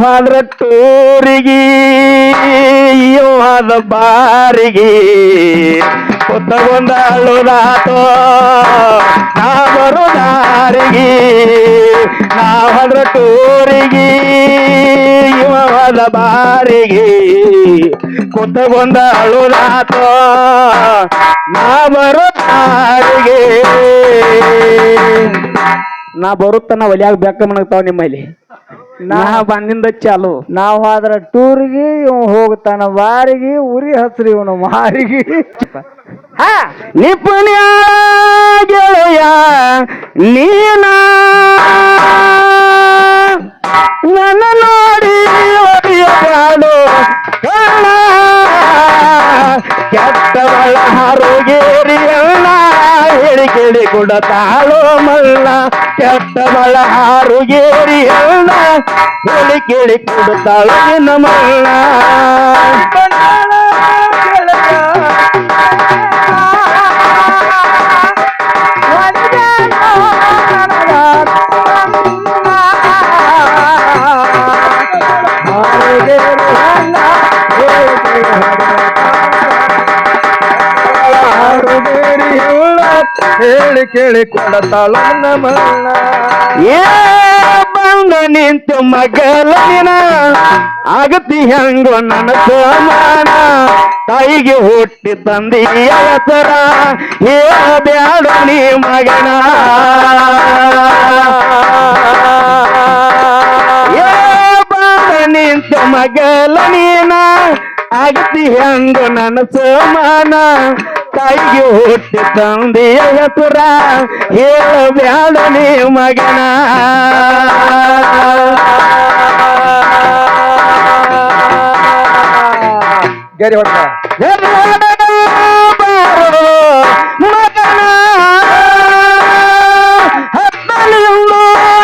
ಹೋದ್ರ ಟೂರಿಗೆ ಇವಾದ ಬಾರಿಗೆ. ಕುತ್ತಗೊಂದ ಅಳುದಾತೋ ನಾ ಬರು ದಾರಿಗೆ. ನಾ ಹೋದ್ರ ಟೂರಿಗೆ ಇವಾದ ಬಾರಿಗೆ. ಕುತ್ತಗೊಂದ ಅಳುದಾತೋ ನಾ ಬರು ದಾರಿಗೆ. ನಾ ಬರುತ್ತನ ಒಲಿಯಾಗ ಬೆಕ್ಕ ಮನಗ್ತಾವ ನಿಮ್ಮಲ್ಲಿ. ನಾ ಬಂದಿಂದ ಚಾಲು. ನಾವ್ ಆದ್ರ ಟೂರಿಗೆ ಇವ್ ಹೋಗ್ತಾನ ವಾರಿಗೆ ಉರಿ ಹಸ್ರಿ ಇವನು ಮಾರಿಗೆ. ಹಾ ನಿಪುಣ್ಯ ಗೆಳೆಯ ನೀನ ನನ್ನ ನೋಡಿ ಕಾಡು ಕಳ್ಳ ಕೆಟ್ಟವಳ ಹಾರುಗೇರಿಯಲ್ಲ ಹೇಳಿ ಕೇಳಿ ಕೊಡತಾಳೋ ಮಲ್ಲ ಕೆಟ್ಟವಳ ಹಾರುಗೇರಿಯಲ್ಲ ಹೇಳಿ ಕೇಳಿ ಕೊಡುತ್ತಾಳೋ ನಿನ್ನ ಮಲ್ಲ. ಹೇಳಿ ಕೇಳಿ ಕೊಡತಾಳ ಏ ಬಂದ ನಿಂತು ಮಗಲ ಆಗತಿ ಹೆಂಗೋ ನನ್ನ ಸಮಾನ ತಾಯಿಗೆ ಹುಟ್ಟಿ ತಂದೆಯ ಹೆಸರ ಬ್ಯಾಡ ನೀ ಮಗನ. ಏ ನಿಂತು ಮಗಲ ನೀನ, ಆಗತಿ ಹೆಂಗೋ ನನ್ನ ಸಮಾನ ತಾಯಿಗೆ ಹುಟ್ಟಿ ತಂದೆಯ ಹೆಸರ ಹೇಳ ಬ್ಯಾಡ ನೀ ಮಗನ. ಗೇರಿ ಹೊಡ್ತ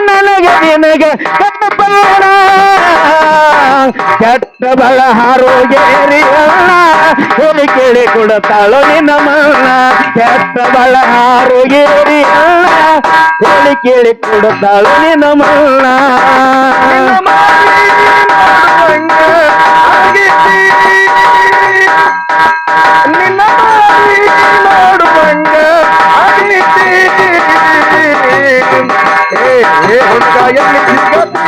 ನನಗೆ ನಿನಗೆ ಕೆಟ್ಟ ಬಳ ಹಾರೋಗೇರಿಯಲ್ಲ ಹೇಳಿ ಕೇಳಿ ಕೊಡತಾಳೋ ನಿನ್ನ ಮನ ಕೆಟ್ಟ ಬಳ ಹಾರೋಗೇರಿಯಲ್ಲ ಹೇಳಿ ಕೇಳಿ ಕೊಡತಾಳೋ ನಿನ್ನ ಮನ ನಿನ್ನ ಮಾರಿ ನೋಡುವಂಗ ಆಗೈತಿ. ಏ, ಏ ಹುಡುಗ ಎಲ್ಲಿ ಸಿಗತಿ?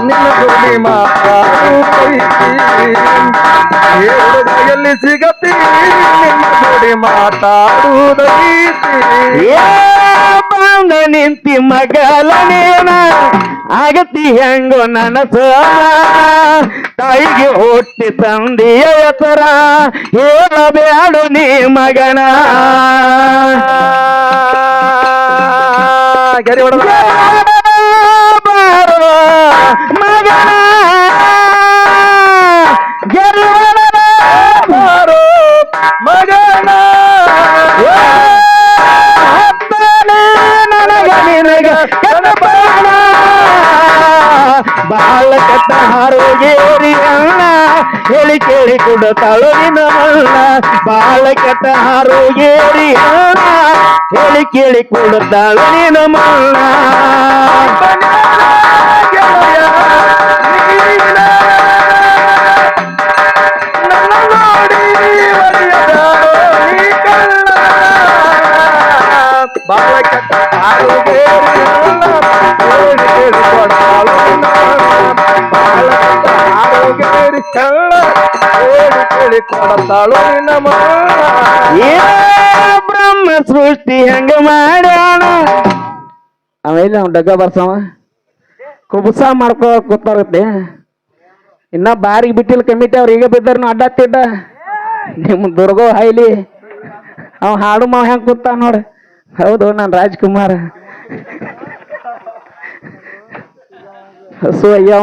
ನಿನ್ನ ಹುಡುಗ ಎಲ್ಲಿ ಸಿಗತಿ ನಿನ್ನ ಜೋಡಿ ಮಾತಾಡುವುದೈತಿ ಬಂದ ನಿಂತಿ ಮಗಲ ನೇನ ಆಗತಿ ಹೆಂಗೋ ನನ್ನ ಸಮಾನ ತಾಯಿಗೆ ಹುಟ್ಟಿ ತಂದೆಯ ಹೆಸರ ಹೇಳಬೇಡು ನೀ ಮಗನ. ಗರಿ ಹೊಡೆದ. ಹೇಳಿ ಕೇಳಿ ಕೊಡುತ್ತಾಳು ನಿನ್ನ ಮಲ್ಲ ಬಾಳ ಕೆಟ್ಟ ಹಾರೋಗೇರಿ ಅಣ್ಣ ಹೇಳಿ ಕೇಳಿ ಕೊಡುತ್ತಾಳು ನಿನ್ನ ಮಲ್ಲ ಗೆಳೆಯ ನೀನ ನನ್ನ ನೋಡಿ ಒಲಿಯದಾರೋ ಬ್ರಹ್ಮ ಸೃಷ್ಟಿ ಹೆಂಗ ಮಾಡ್ಯಾಣ ಆಮೇಲೆ ಅವ್ನು ಡಗ್ಗ ಬರ್ಸವ? ಕುಬುಸ ಮಾಡ್ಕೋ ಕೂತಾರತ್ತೆ. ಇನ್ನ ಬಾರಿ ಬಿಟ್ಟಿಲ್ಲ ಕಮಿಟಿ ಅವ್ರು, ಈಗ ಬಿದ್ದಾರನು ಅಡ್ಡತ್ತಿದ್ದ ನಿಮ್ಮ ದುರ್ಗೋ ಹೈಲಿ. ಅವ ಹಾಡು ಮಾವ ಹೆಂಗ್ ಕೂತ ನೋಡ್. ಹೌದು, ನಾನು ರಾಜ್ಕುಮಾರ್. ಹಸು ಅಯ್ಯ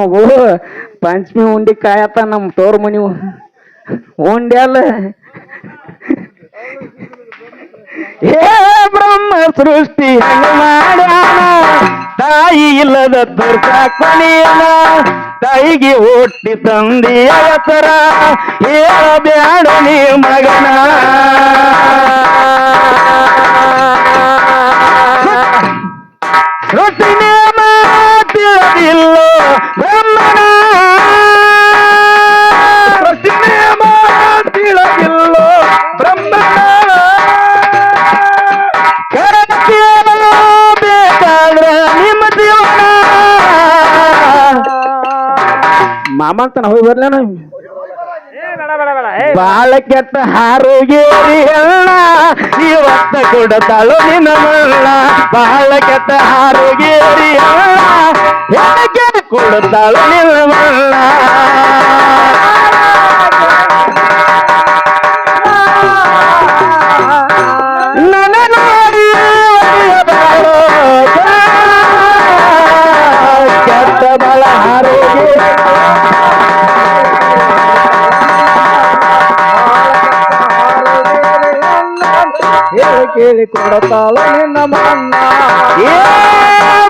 ಪಂಚಮಿ ಉಂಡಿ ಕಾಯತ್ತ ನಮ್ಮ ತೋರ್ ಮನಿವು ಉಂಡಿ ಅಲ್ಲ. ಹೇ ಬ್ರಹ್ಮ ಸೃಷ್ಟಿ ಮಾಡ್ಯಾನ ತಾಯಿ ಇಲ್ಲದ ಕೊನೆಯನ ತಾಯಿಗೆ ಹುಟ್ಟಿ ತಂದಿಯ ಹೆಸರ ಹೇಳಬ್ಯಾಡ ನೀ ಮಗನ. ಸೃಷ್ಟಿ ನೇಮ ಮಾಡ್ತಾನ ಹೋಗಿ ಬರ್ಲೇನ ಬಾಳ ಕೆಟ್ಟ ಹಾರೋಗೇರಿ ಅಣ್ಣ ಇವತ್ತ ಕೊಡತಾಳು ನಿನ್ನ ಮಣ್ಣ ಬಾಳ ಕೆಟ್ಟ ಹಾರೋಗೇರಿ ಹೆಣಕ್ಕೆ ಕೊಡತಾಳು ನಿನ್ನ ಮಣ್ಣ ಕೇಳಿ ಕೊಡತಾಳ ನಿನ್ನ ಏ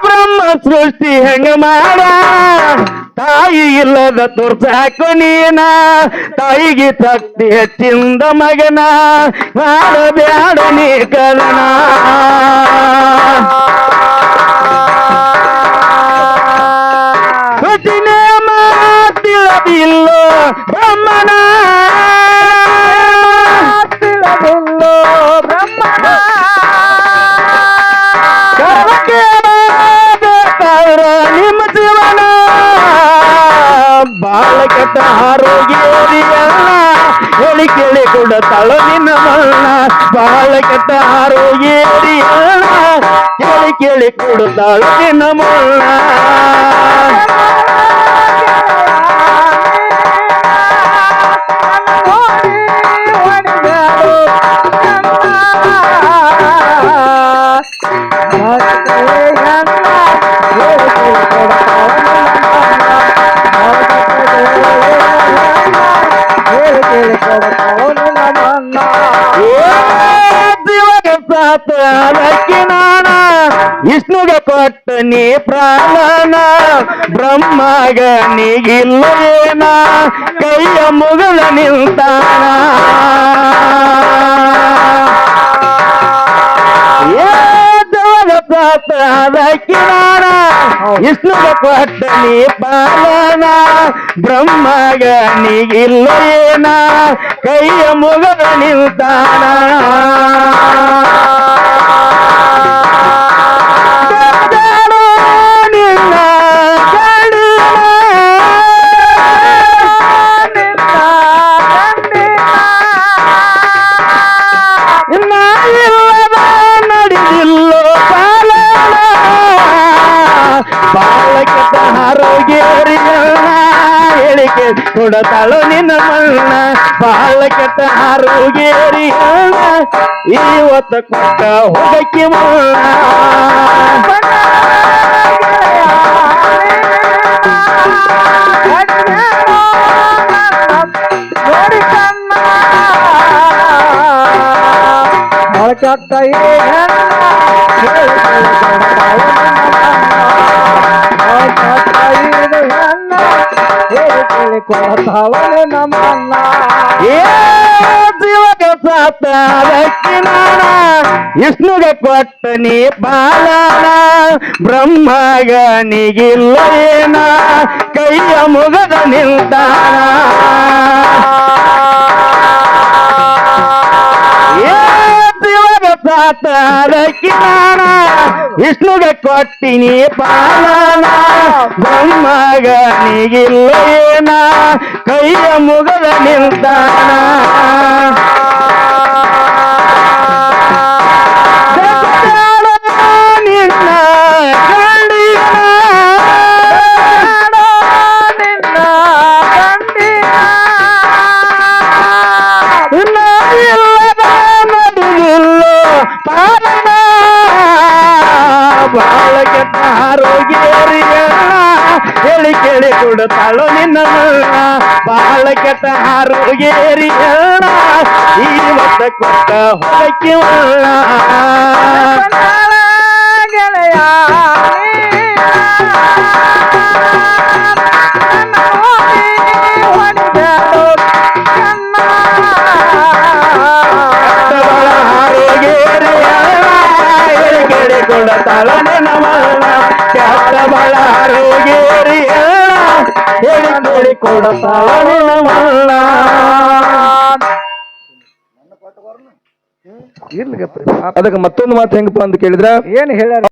ಬ್ರಹ್ಮ ಸೃಷ್ಟಿ ಹೆಂಗ ಮಾಡ? ತಾಯಿ ಇಲ್ಲದ ತೋರ್ಸಾಕು ನೀನ. ತಾಯಿಗೆ ಶಕ್ತಿ ಹೆಚ್ಚಿಂದ ಮಗನ. ಮಾಡಬೇಡ ನೀ ಕದನ ಸೃಷ್ಟಿನೇ ಮಾತಿಲ್ಲದಿಲ್ಲೋ ಕೆಟ್ಟ ಆರೋಗ್ಯರಿಯಲ್ಲ ಹೇಳಿ ಕೇಳಿ ಕೊಡತಾಳು ನಿನ್ನ ಮಲ್ಲ. ಬಾಳ ಕೆಟ್ಟ ಆರೋಗ್ಯರಿಯಲ್ಲ ಕೇಳಿ ಕೇಳಿ ಕೊಡುತ್ತಾಳು ನಿನ್ನ ಮರಣ ದೇವಗ ಸಾತ ಅದಕ್ಕೆ ನಾನ ವಿಷ್ಣುಗೆ ಕೊಟ್ಟ ನೀ ಪ್ರಾಣನ ಬ್ರಹ್ಮಗ ನೀಗಿಲ್ಲ ಏನ ಕೈಯ ಮುಗಲ ನಿಲ್ತಾನ ಏ ದೇವಗ ಸಾತ ಅದಕ್ಕೆ ನಾನ ವಿಷ್ಣುಗೆ ಕೊಟ್ಟ ನೀ ಪಾಲನ ಕೊಡತಾಳು ನಿನ್ನ ಮಣ್ಣ ಬಾಳ ಕೆಟ್ಟ ಆರೋಗ್ಯರಿ ಇವತ್ತ ಕೊಟ್ಟ ಹೋಗಕ್ಕೆ ಮಣ್ಣ. ಕೊಡತಾವಳೆ ನಮ್ಮನ್ನ ಏ ವಿಷ್ಣುಗೆ ಕೊಟ್ಟ ನೀ ಬಾಲನ ಬ್ರಹ್ಮಗನಿಗಿಲ್ಲ ಏನ ಕೈಯ ಮುಗದ ನಿಲ್ತಾನ ಏ ಜೀವಕ ಸಾತಾರಕ್ಕೆ ವಿಷ್ಣುಗೆ ಕೊಟ್ಟಿನಿ ಪಾಲನ ಬ್ರಹ್ಮಗ ನೀಗಿಲ್ಲ ಏನ ಕೈಯ ಮುಗದ ನಿಲ್ತಾನ ಬಾಳ ಕೆಟ್ಟ ಈ ಮತ ಕೊಟ್ಟ ಹೊಲಕ್ಕೆ ಮರಣ ಗೆಳೆಯ ಕೊಡುತ್ತಾಳ ಕೇಳಿ ನಿನ್ನ ಇರ್ಲಿಗಪ್ಪ ಅದಕ್ಕೆ ಮತ್ತೊಂದು ಮಾತು ಹೆಂಗಪ್ಪ ಅಂತ ಕೇಳಿದ್ರ? ಏನ್ ಹೇಳ್ಯಾರ?